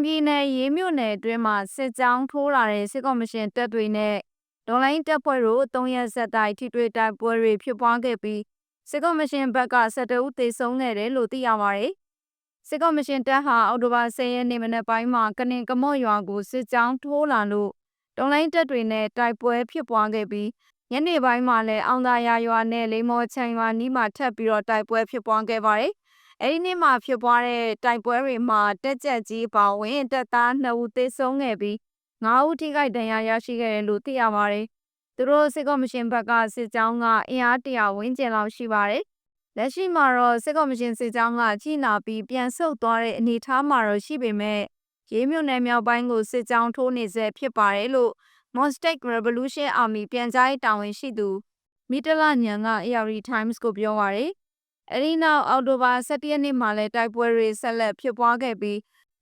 မွန်ပြည်နယ်ရေးမြို့နယ်အတွင်းမှာစစ်ကြောင်းထိုးလာတဲ့စစ်ကော်မရှင်တပ်တွေနဲ့ဒေါ်လိုင်းတပ်ဖွဲ့တို့၃ရက်ဆက်တိုက်ထိတွေ့တိုက်ပွဲတွေဖြစ်ပွားခဲ့ပြီးစစ်ကော်မရှင်ဘက်က12ဦးသေဆုံးခဲ့တယ်လို့သိရပါတယ်။စစ်ကော်မရှင်တပ်ဟာအော်တိုဘာ10ရက်နေ့မနက်ပိုင်းမှာကနင်ကမော့ရွာကိုစစ်ကြောင်းထိုးလာလို့ဒေါ်လိုင်းတပ်တွေနဲ့တိုက်ပွဲဖြစ်ပွားခဲ့ပြီးညနေပိုင်းမှာလည်းအောင်သာယာရွာနဲ့လိမ္မော်ချံရွာနီးမှာထပ်ပြီးတော့တိုက်ပွဲဖြစ်ပွားခဲ့ပါတယ်။ အဲဒီနေ့မှာဖြစ်ပွားတဲ့တိုက်ပွဲတွေမှာတက်ကြက်ကြီးပါဝင်တပ်သား2ဦးသေဆုံးခဲ့ပြီး9ဦးထိခိုက်ဒဏ်ရာရရှိခဲ့တယ်လို့သိရပါတယ်။သူတို့စစ်ကော်မရှင်ဘက်ကစစ်ကြောင်းကအင်အားတရာဝန်းကျင်လောက်ရှိပါတယ်။လက်ရှိမှာတော့စစ်ကော်မရှင်စစ်ကြောင်းကကြီးနာပြီးပြန်ဆုတ်သွားတဲ့အနေအထားမှာတော့ရှိပေမဲ့ရေးမြို့နယ်မြောက်ပိုင်းကိုစစ်ကြောင်းထိုးနေဆဲဖြစ်ပါတယ်လို့ Monstek Revolution Army ပြန်ကြားရေးတာဝန်ရှိသူမီတလညံက AR Times ကိုပြောပါရယ် အဲဒီနောက်အောက်တိုဘာ17ရက်နေ့မှာလည်းတိုက်ပွဲတွေဆက်လက်ဖြစ်ပွားခဲ့ပြီး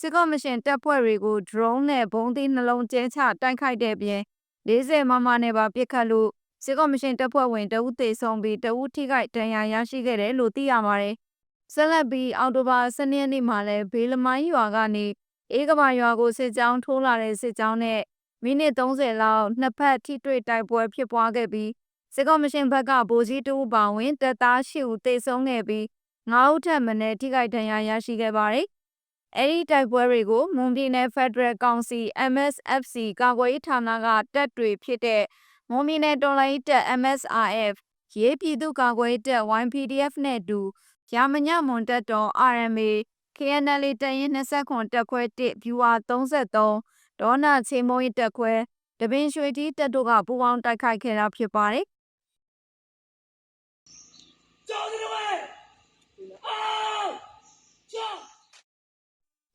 စစ်ကော်မရှင်တပ်ဖွဲ့တွေကို drone နဲ့ဘုံသီးနှလုံးကျဲချတိုက်ခိုက်တဲ့ပြင်40မမနဲ့ပါပစ်ခတ်လို့စစ်ကော်မရှင်တပ်ဖွဲ့ဝင်တအုပ်သေဆုံးပြီးတအုပ်ထိခိုက်ဒဏ်ရာရရှိခဲ့တယ်လို့သိရပါတယ်။ဆက်လက်ပြီးအောက်တိုဘာ12ရက်နေ့မှာလည်းဘေးလမိုင်းရွာကနေအေးကဘာရွာကိုစစ်ကြောင်းထိုးလာတဲ့စစ်ကြောင်းနဲ့မိနစ်30လောက်နှစ်ဖက်ထိတွေ့တိုက်ပွဲဖြစ်ပွားခဲ့ပြီး စစ်ကော်မရှင်ဘက်ကဗိုလ်ကြီးတူပါဝင်တပ်သား၈ဦးသေဆုံးခဲ့ပြီး9ဦးထက်မနည်းထိခိုက်ဒဏ်ရာရရှိခဲ့ပါတယ်။အဲဒီတိုက်ပွဲတွေကိုမွန်ပြည်နယ်ဖက်ဒရယ်ကောင်စီ MSFC ကာကွယ်ရေးဌာနကတပ်တွေဖြစ်တဲ့မွန်ပြည်နယ်တော်လှန်ရေးတပ် MSRF ရေးပြည်သူ့ကာကွယ်ရေးတပ် YPDF နဲ့အတူရာမညမွန်တပ်တော် RMA KNL တပ်ရင်း29တပ်ခွဲ1 Viewer 33ဒေါနာချေမုံရေးတပ်ခွဲတပင်ရွှေတီတပ်တို့ကပူးပေါင်းတိုက်ခိုက်ခဲ့တာဖြစ်ပါတယ်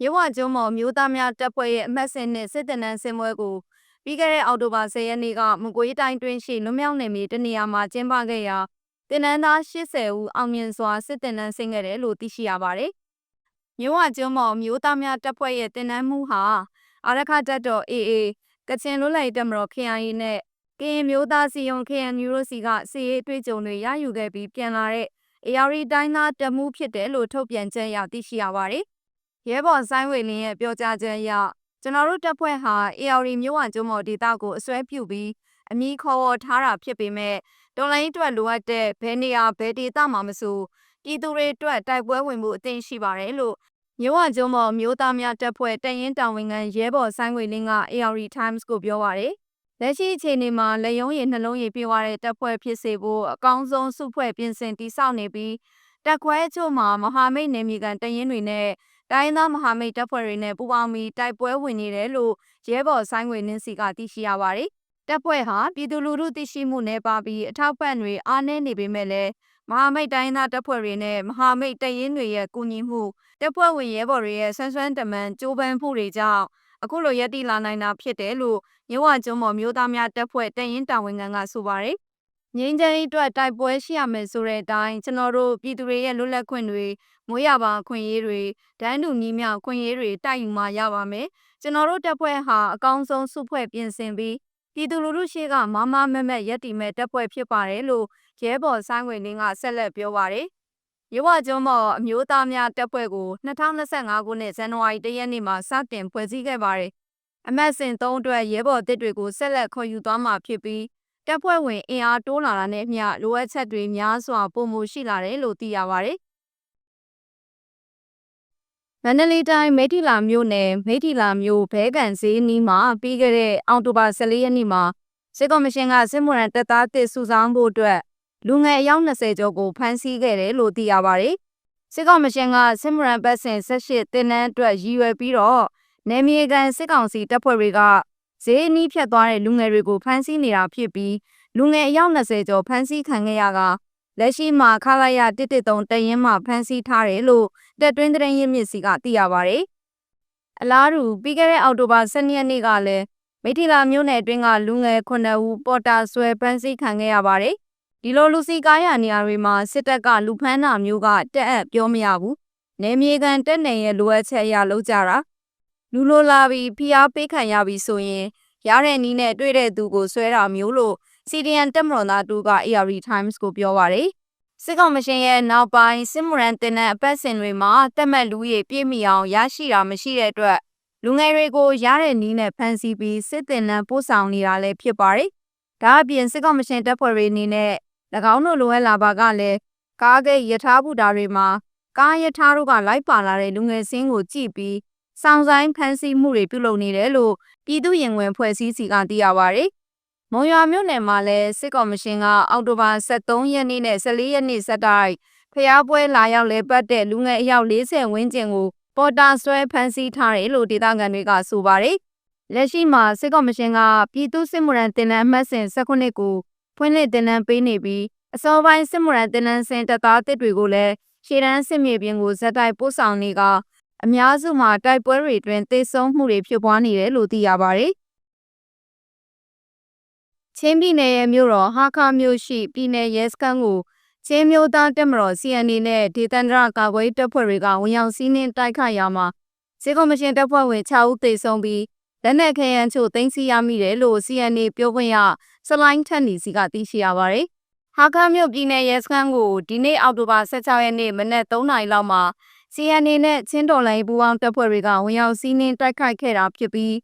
ရဝကျုံမော်မျိုးသားများတပ်ဖွဲ့ရဲ့အမှတ်စဉ်နဲ့စစ်တပ်နန်းစင်ပွဲကိုပြီးခဲ့တဲ့အောက်တိုဘာ10ရက်နေ့ကမကွေးတိုင်းတွင်းရှိလွမြောက်နယ်မြေတနေရာမှာကျင်းပခဲ့ရာတင်နန်းသား80ဦးအောင်မြင်စွာစစ်တပ်နန်းဆင်းခဲ့တယ်လို့သိရှိရပါတယ်။မြို့ဝကျုံမော်မျိုးသားများတပ်ဖွဲ့ရဲ့တင်နန်းမှုဟာအာရခတပ်တော် AA ကချင်လွတ်လပ်ရေးတပ်မတော် KIA နဲ့ ကရင်မျိုးသားစီယုံ KNU တို့စီကစီရေးအတွေ့အကြုံတွေရယူခဲ့ပြီးပြန်လာတဲ့ AR တိုင်းသားတမှုဖြစ်တယ်လို့ထုတ်ပြန်ချက်ရသိရှိရပါတယ်။ရဲဘော်ဆိုင်းဝေလင်းရဲ့ပြောကြားချက်အရကျွန်တော်တို့တပ်ဖွဲ့ဟာ AR မြို့ဝကျွန်းမော်ဒေသကိုအစွဲပြုပြီးအမိခေါ်ဝေါ်ထားတာဖြစ်ပေမဲ့တော်လိုင်းအတွက်လိုအပ်တဲ့ဘယ်နေရာဘယ်ဒေသမှာမဆိုပြည်သူတွေအတွက်တိုက်ပွဲဝင်မှုအသင့်ရှိပါတယ်လို့မြို့ဝကျွန်းမော်မြို့သားများတပ်ဖွဲ့တရင်တောင်ဝင်ခံရဲဘော်ဆိုင်းဝေလင်းက AR Times ကိုပြောပါရယ် လက်ရှိအခြေအနေမှာလက်ယုံရည်နှလုံးရည်ပြေးသွားတဲ့တပ်ဖွဲ့ဖြစ်စေဖို့အကောင်းဆုံးစုဖွဲ့ပြင်ဆင်တည်ဆောက်နေပြီးတက်ခွဲချို့မှာမဟာမိတ်နေမြေကန်တရင်တွေနဲ့တိုင်းသားမဟာမိတ်တပ်ဖွဲ့တွေနဲ့ပူးပေါင်းပြီးတိုက်ပွဲဝင်နေတယ်လို့ရဲဘော်ဆိုင်းငွေနင်းစီကသိရှိရပါတယ်။တပ်ဖွဲ့ဟာပြည်သူလူထုသိရှိမှုနဲ့ပါပြီးအထောက်ပံ့တွေအားနည်းနေပေမဲ့လည်းမဟာမိတ်တိုင်းသားတပ်ဖွဲ့တွေနဲ့မဟာမိတ်တရင်တွေရဲ့ကူညီမှုတပ်ဖွဲ့ဝင်ရဲဘော်တွေရဲ့ဆွမ်းဆွမ်းတမန်ကြိုးပမ်းမှုတွေကြောင့် အခုလိုရည်တည်လာနိုင်တာဖြစ်တယ်လို့မြဝကျွန်းမော်မျိုးသားများတပ်ဖွဲ့တရင်တာဝန်ခံကဆိုပါတယ်ငင်းချမ်းအတွက်တိုက်ပွဲရှိရမယ်ဆိုတဲ့အတိုင်းကျွန်တော်တို့ပြည်သူတွေရဲ့လွတ်လပ်ခွင့်တွေမွေးရပါခွင့်ရေးတွေဒန်းတူညီမျှခွင့်ရေးတွေတိုက်ယူမှရပါမယ်ကျွန်တော်တို့တပ်ဖွဲ့ဟာအကောင်းဆုံးစုဖွဲ့ပြင်ဆင်ပြီးပြည်သူလူထုရှေ့ကမမမမက်ရက်တီမဲ့တပ်ဖွဲ့ဖြစ်ပါတယ်လို့ရဲဘော်ဆိုင်းဝင်လင်းကဆက်လက်ပြောပါတယ် ရဝကျွန်းမော်အမျိုးသားများတပ်ဖွဲ့ကို2025ခုနှစ်ဇန်နဝါရီလရက်နေ့မှာစတင်ဖွဲ့စည်းခဲ့ပါတယ်အမတ်စဉ်၃အတွက်ရဲဘော်တစ်တွေကိုဆက်လက်ခေါ်ယူသွားမှာဖြစ်ပြီးတပ်ဖွဲ့ဝင်အင်အားတိုးလာတာနဲ့အမျှလိုအပ်ချက်တွေများစွာပုံမှုရှိလာတယ်လို့သိရပါတယ်မန္တလေးတိုင်းမိထီလာမြို့နယ်မိထီလာမြို့ဘဲကန်ဈေးနီးမှာပြီးခဲ့တဲ့အောက်တိုဘာ14ရက်နေ့မှာစစ်ကော်မရှင်ကစစ်မှုရန်တပ်သားတစ်စုဆောင်ဖို့အတွက် လူငယ်အယောက်20ကျော်ကိုဖမ်းဆီးခဲ့တယ်လို့သိရပါတယ်။စစ်ကောင်မရှင်ကစစ်မှုရန်ပတ်စဉ်18တင်နန်းအတွက်ရည်ရွယ်ပြီးတော့နေမြေကန်စစ်ကောင်စီတပ်ဖွဲ့တွေကဈေးအနီးဖြတ်သွားတဲ့လူငယ်တွေကိုဖမ်းဆီးနေတာဖြစ်ပြီးလူငယ်အယောက်20ကျော်ဖမ်းဆီးခံခဲ့ရကလက်ရှိမှာခလာရ113တရင်မှဖမ်းဆီးထားတယ်လို့တက်တွင်းတရင်ရင်းမြစ်စီကသိရပါဗျ။အလားတူပြီးခဲ့တဲ့အောက်တိုဘာ12ရက်နေ့ကလည်းမိထီလာမြို့နယ်အတွင်းကလူငယ်9ဦးပေါ်တာဆွဲဖမ်းဆီးခံခဲ့ရပါတယ်။ ဒီလိုလူစီကားရနေရာတွေမှာစစ်တပ်ကလူဖမ်းတာမျိုးကတက်အပ်ပြောမရဘူး။နေမြေကန်တက်နေရဲ့လိုအပ်ချက်အရလောက်ကြတာလူလိုလာပြီးဖိအားပေးခံရပြီးဆိုရင်ရတဲ့နီးနဲ့တွေ့တဲ့သူကိုဆွဲတာမျိုးလို့ CDN တက်မတော်သားတူက AR Times ကိုပြောပါတယ်စစ်ကောင်မရှင်ရဲ့နောက်ပိုင်းစစ်မှုရန်တင်တဲ့အပတ်စဉ်တွေမှာတက်မှတ်လူရည်ပြည့်မီအောင်ရရှိတာမရှိတဲ့အတွက်လူငယ်တွေကိုရတဲ့နည်းနဲ့ဖမ်းဆီးပြီးစစ်တင်နှံပို့ဆောင်နေတာလည်းဖြစ်ပါတယ်။ဒါအပြင်စစ်ကောင်မရှင်တပ်ဖွဲ့တွေအနေနဲ့၎ င်းတို့လိုအပ်လာပါကလည်းကားဂိတ်ယထာဘူတာတွေမှာကားယထာတို့ကလိုက်ပါလာတဲ့လူငယ်စင်းကိုကြည့်ပြီးစောင့်ဆိုင်ဖမ်းဆီးမှုတွေပြုလုပ်နေတယ်လို့ပြည်သူ့ရင်ဝင်ဖွဲ့စည်းစီကသိရပါတယ်။မုံရွာမြို့နယ်မှာလည်းစစ်ကောင်မရှင်ကအောက်တိုဘာ23ရက်နေ့နဲ့14ရက်နေ့ဆက်တိုက်ဖျားပွဲလာရောက်လဲပတ်တဲ့လူငယ်အယောက်40ဝန်းကျင်ကိုပေါ်တာဆွဲဖမ်းဆီးထားတယ်လို့ဒေသခံတွေကဆိုပါတယ်။လက်ရှိမှာစစ်ကောင်မရှင်ကပြည်သူစစ်မှုရန်တင်နန်းအမှတ်စဉ်19ကို ဖွင့်လှစ်တင်နန်းပေးနေပြီးအစောပိုင်းစစ်မှုရန်တင်နန်းစင်တပ်သားတစ်တွေကိုလည်းရှေ့တန်းစစ်မြေပြင်ကိုဇက်တိုက်ပို့ဆောင်နေကအများစုမှာတိုက်ပွဲတွေတွင်သေဆုံးမှုတွေဖြစ်ပွားနေတယ်လို့သိရပါတယ်။ချင်းပြည်နယ်ရဲ့မြို့တော်ဟာခါမြို့ရှိပြည်နယ်ရဲစခန်းကိုချင်းမျိုးသားတက်မတော် CNA နဲ့ဒေသန္တရကာကွယ်တပ်ဖွဲ့တွေကဝင်ရောက်စီးနင်းတိုက်ခိုက်ရမှာစေကော်မရှင်တပ်ဖွဲ့ဝင်6ဦးသေဆုံးပြီးလက်နက်ခဲယမ်းချို့သိမ်းဆည်းရမိတယ်လို့ CNA ပြောခွင့်ရ စလိုင်းထက်နီစီကသိရှိရပါတယ်။ဟာခါမြို့ပြည်နယ်ရဲစခန်းကိုဒီနေ့အောက်တိုဘာ16ရက်နေ့မနက်3နာရီလောက်မှာ CNA နဲ့ချင်းတော်လိုင်းပူးပေါင်းတပ်ဖွဲ့တွေကဝင်ရောက်စီးနင်းတိုက်ခိုက်ခဲ့တာဖြစ်ပြီး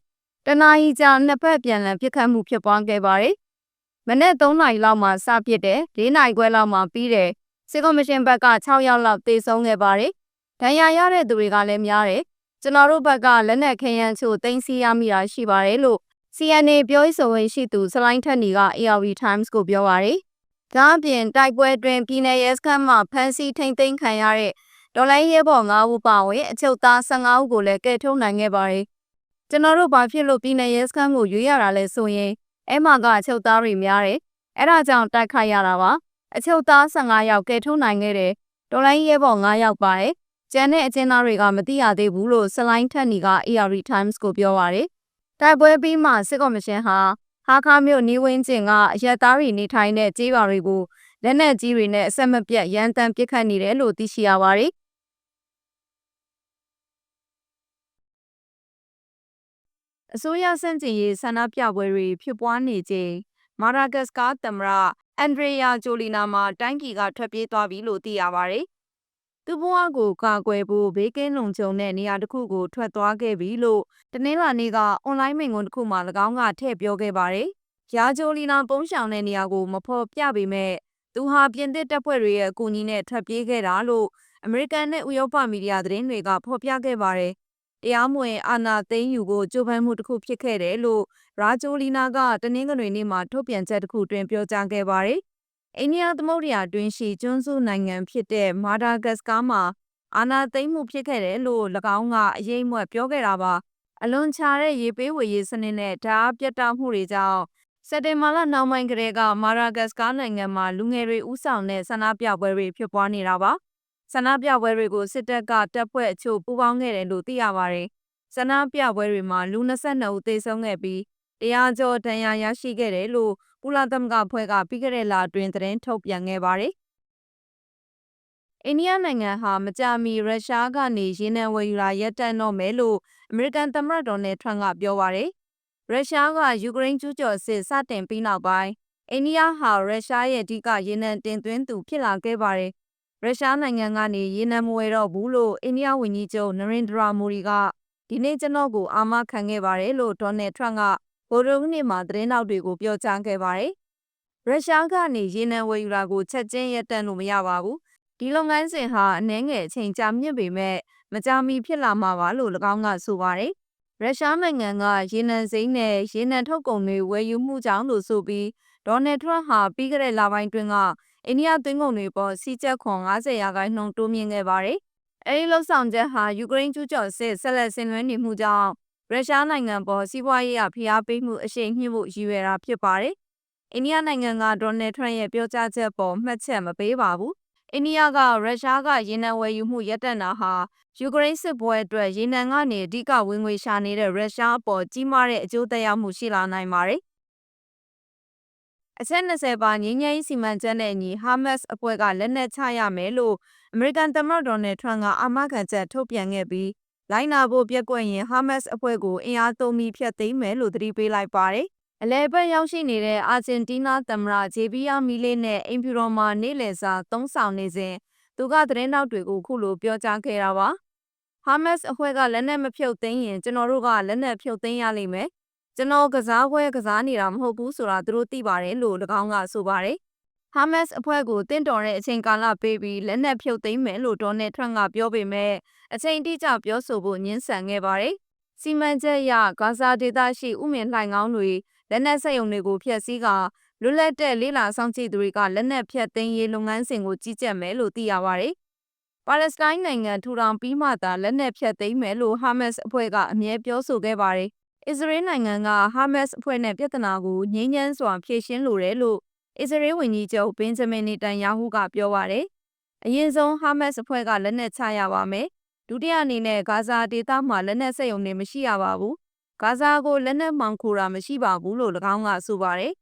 တနအီကြာနှစ်ဖက်ပြန်လည်ပစ်ခတ်မှုဖြစ်ပွားခဲ့ပါတယ်။မနေ့3နာရီလောက်မှာစပစ်တယ်၄နာရီခွဲလောက်မှာပြီးတယ်စစ်ကော်မရှင်ဘက်က6ယောက်လောက်တေဆုံးခဲ့ပါတယ်။ဒဏ်ရာရတဲ့သူတွေကလည်းများတယ်။ကျွန်တော်တို့ဘက်ကလက်နက်ခဲယမ်းချို့တင်စီရမိတာရှိပါတယ်လို့ CNA ပြောရေးဆိုခွင့်ရှိသူစလိုင်းထက်နီက ARV Times ကိုပြောပါတယ်။ဒါအပြင်တိုက်ပွဲတွင်ပြည်내ရဲစခန်းမှာဖမ်းဆီးထိန်သိမ်းခံရတဲ့ဒေါ်လာရဲဘော်9ဦးပါဝင်အချုပ်သား15ဦးကိုလည်းကယ်ထုတ်နိုင်ခဲ့ပါတယ်။ကျွန်တော်တို့ဘာဖြစ်လို့ပြည်내ရဲစခန်းကိုရွေးရတာလဲဆိုရင်အဲ့မှာကအချုပ်သားတွေများတယ်။အဲ့ဒါကြောင့်တိုက်ခိုက်ရတာပါ။အချုပ်သား15ယောက်ကယ်ထုတ်နိုင်ခဲ့တယ်။ဒေါ်လာရဲဘော်9ယောက်ပါတယ်။ကျန်တဲ့အကျဉ်းသားတွေကမသိရသေးဘူးလို့စလိုင်းထက်နီက ARD Times ကိုပြောပါတယ်။ တိုက်ပွဲပြီးမှစစ်ကော်မရှင်ဟာဟာခါမြို့နီးဝင်းကျင်ကအရက်သားတွေနေထိုင်တဲ့ကြေးရွာတွေကိုလက်နက်ကြီးတွေနဲ့အဆက်မပြတ်ရန်တမ်းပစ်ခတ်နေတယ်လို့သိရှိရပါတယ်။အစိုးရစန့်ကျင်ရေးဆန္ဒပြပွဲတွေဖြစ်ပွားနေချိန်မာဒါဂတ်စကာသမ္မတအန်ဒရီယာဂျိုလီနာမှာတိုင်းပြည်ကထွက်ပြေးသွားပြီလို့သိရပါတယ်။ သူ့ဘဝကိုကာကွယ်ဖို့ဘေးကင်းလုံခြုံတဲ့နေရာတစ်ခုကိုထွက်သွားခဲ့ပြီလို့တနင်္လာနေ့ကအွန်လိုင်းမိန့်ခွန်းတစ်ခုမှာ၎င်းကထည့်ပြောခဲ့ပါတယ်။ယာဂျိုလီနာပုံရှောင်တဲ့နေရာကိုမဖော်ပြပေမဲ့သူဟာပြင်သစ်တပ်ဖွဲ့တွေရဲ့အကူအညီနဲ့ထွက်ပြေးခဲ့တာလို့အမေရိကန်နဲ့ဥရောပမီဒီယာသတင်းတွေကဖော်ပြခဲ့ပါတယ်တရားမဝင်အာဏာသိမ်းယူဖို့ကြိုးပမ်းမှုတစ်ခုဖြစ်ခဲ့တယ်လို့ရာဂျိုလီနာကတနင်္ဂနွေနေ့မှာထုတ်ပြန်ချက်တစ်ခုတွင်ပြောကြားခဲ့ပါတယ်။ အိန္ဒိယသမုဒ္ဒရာတွင်းရှိကျွန်းစုနိုင်ငံဖြစ်တဲ့မာဒါဂတ်စကာမှာအာဏာသိမ်းမှုဖြစ်ခဲ့တယ်လို့၎င်းကအရေးအမွက်ပြောခဲ့တာပါ။အလွန်ချတဲ့ရေပေးဝေရေးစနစ်နဲ့ဓာတ်ပြတ်တောက်မှုတွေကြောင့်စက်တင်ဘာလနောက်ပိုင်းကတည်းကမာရာဂတ်စကာနိုင်ငံမှာလူငယ်တွေဥဆောင်တဲ့ဆန္ဒပြပွဲတွေဖြစ်ပွားနေတာပါ။ဆန္ဒပြပွဲတွေကိုစစ်တပ်ကတပ်ဖွဲ့အချို့ပူးပေါင်းခဲ့တယ်လို့သိရပါတယ်။ဆန္ဒပြပွဲတွေမှာလူ22ဦးသေဆုံးခဲ့ပြီးတရားကျော်ဒဏ်ရာရရှိခဲ့တယ်လို့ ကုလသမဂ္ဂဖွဲ့ကပြီးခဲ့တဲ့လအတွင်းသတင်းထုတ်ပြန်ခဲ့ပါတယ်။အိန္ဒိယနိုင်ငံဟာမကြာမီရုရှားကနေရေနံဝယ်ယူတာရပ်တန့်တော့မယ်လို့အမေရိကန်သမ္မတဒေါ်နယ်ထရန့်ကပြောပါတယ်။ရုရှားကယူကရိန်းကျူးကျော်စစ်စတင်ပြီးနောက်ပိုင်းအိန္ဒိယဟာရုရှားရဲ့အဓိကရေနံတင်သွင်းသူဖြစ်လာခဲ့ပါတယ်။ရုရှားနိုင်ငံကနေရေနံမဝယ်တော့ဘူးလို့အိန္ဒိယဝန်ကြီးချုပ်နရင်ဒရာမိုဒီကဒီနေ့ကျွန်တော်ကိုအာမခံခဲ့ပါတယ်လို့ဒေါ်နယ်ထရန့်က ဗိုလ်ရုံးနေ့မှာသတင်းတောက်တွေကိုပြောကြားခဲ့ပါတယ်။ရုရှားကနေရေနံဝယ်ယူတာကိုချက်ချင်းရပ်တန့်လို့မရပါဘူး။ဒီလုပ်ငန်းစဉ်ဟာအနှဲငယ်အချိန်ကြာမြင့်ပေမဲ့မကြာမီဖြစ်လာမှာပါလို့၎င်းကဆိုပါတယ်။ရုရှားနိုင်ငံကရေနံစိမ်းနဲ့ရေနံထုတ်ကုန်တွေဝယ်ယူမှုကြောင့်လို့ဆိုပြီးဒေါ်နယ်ထရန့်ဟာပြီးခဲ့တဲ့လပိုင်းတွင်ကအိန္ဒိယသွင်းကုန်တွေပေါ်စီးကျက်ခွန်90ရာခိုင်နှုန်းတိုးမြင့်ခဲ့ပါတယ်။အဲဒီလှုပ်ဆောင်ချက်ဟာယူကရိန်းကျူးကျော်စစ်ဆက်လက်ဆင်နွှဲနေမှုကြောင့် ရုရှားနိုင်ငံပေါ်စီးပွားရေးအဖိအားပေးမှုအရှိန်မြင့်ဖို့ရည်ရွယ်တာဖြစ်ပါတယ်။အိန္ဒိယနိုင်ငံကဒေါ်နယ်ထရန့်ရဲ့ပြောကြားချက်ပေါ်မှတ်ချက်မပေးပါဘူး။အိန္ဒိယကရုရှားကရေနံဝယ်ယူမှုရပ်တန့်တာဟာယူကရိန်းစစ်ပွဲအတွက်ရေနံကနေအဓိကဝင်ငွေရှာနေတဲ့ရုရှားအပေါ်ကြီးမားတဲ့အကျိုးသက်ရောက်မှုရှိလာနိုင်ပါတယ်။အချက်20ပါငြိမ်းချမ်းရေးစီမံချက်နဲ့အညီဟာမတ်စ်အဖွဲ့ကလက်နက်ချရမယ်လို့အမေရိကန်သမ္မတဒေါ်နယ်ထရန့်ကအာမခံချက်ထုတ်ပြန်ခဲ့ပြီး လိုင်းနာဖို့ပြက်ကွက်ရင်ဟာမတ်စ်အဖွဲ့ကိုအင်အားသုံးပြီးဖျက်သိမ်းမယ်လို့သတိပေးလိုက်ပါတယ်။အလဲဘက်ရောက်ရှိနေတဲ့အာဂျင်တီးနားသမ္မတဂျေဗီယာမီလေးနဲ့အင်ဖြူတော်မှာနေ့လည်စာသုံးဆောင်နေစဉ်သူကသတင်းတောက်တွေကိုခုလိုပြောကြားခဲ့တာပါ။ဟာမတ်စ်အဖွဲ့ကလက်နက်မဖြုတ်သိမ်းရင်ကျွန်တော်တို့ကလက်နက်ဖြုတ်သိမ်းရလိမ့်မယ်ကျွန်တော်ကစားပွဲကစားနေတာမဟုတ်ဘူးဆိုတာသူတို့သိပါတယ်လို့၎င်းကဆိုပါတယ် ဟာမတ်စ်အဖွဲ့ကိုတင့်တော်တဲ့အချိန်ကာလပေးပြီးလက်နက်ဖြုတ်သိမ်းမယ်လို့ဒေါ်နယ်ထရန့်ကပြောပေမဲ့အချိန်တိကျပြောဆိုဖို့ညှင်းဆန်ခဲ့ပါတယ်စီမံချက်အရဂါဇာဒေသရှိဥမင်လှိုင်ကောင်းတွေလက်နက်စက်ရုံတွေကိုဖျက်ဆီးကလွတ်လပ်တဲ့လေးလာဆောင်ကြည့်သူတွေကလက်နက်ဖြတ်သိမ်းရေးလုပ်ငန်းစဉ်ကိုကြီးကြပ်မယ်လို့သိရပါတယ်။ပါလက်စတိုင်းနိုင်ငံထူထောင်ပြီးမှသာလက်နက်ဖြတ်သိမ်းမယ်လို့ဟာမတ်စ်အဖွဲ့ကအမြဲပြောဆိုခဲ့ပါတယ်။အစ္စရေးနိုင်ငံကဟာမတ်စ်အဖွဲ့နဲ့ပြဿနာကိုငြိမ်းချမ်းစွာဖြေရှင်းလိုတယ်လို့ အစ္စရေးဝန်ကြီးချုပ်ဘင်ဂျမင်နေတန်ယာဟုကပြောပါတယ်။အရင်ဆုံးဟာမတ်စ်အဖွဲ့ကလက်နက်ချရပါမယ်။ဒုတိယအနေနဲ့ဂါဇာဒေသမှာလက်နက်စက်ရုံတွေမရှိရပါဘူး။ဂါဇာကိုလက်နက်မှောင်ခိုတာမရှိပါဘူးလို့၎င်းကဆိုပါတယ်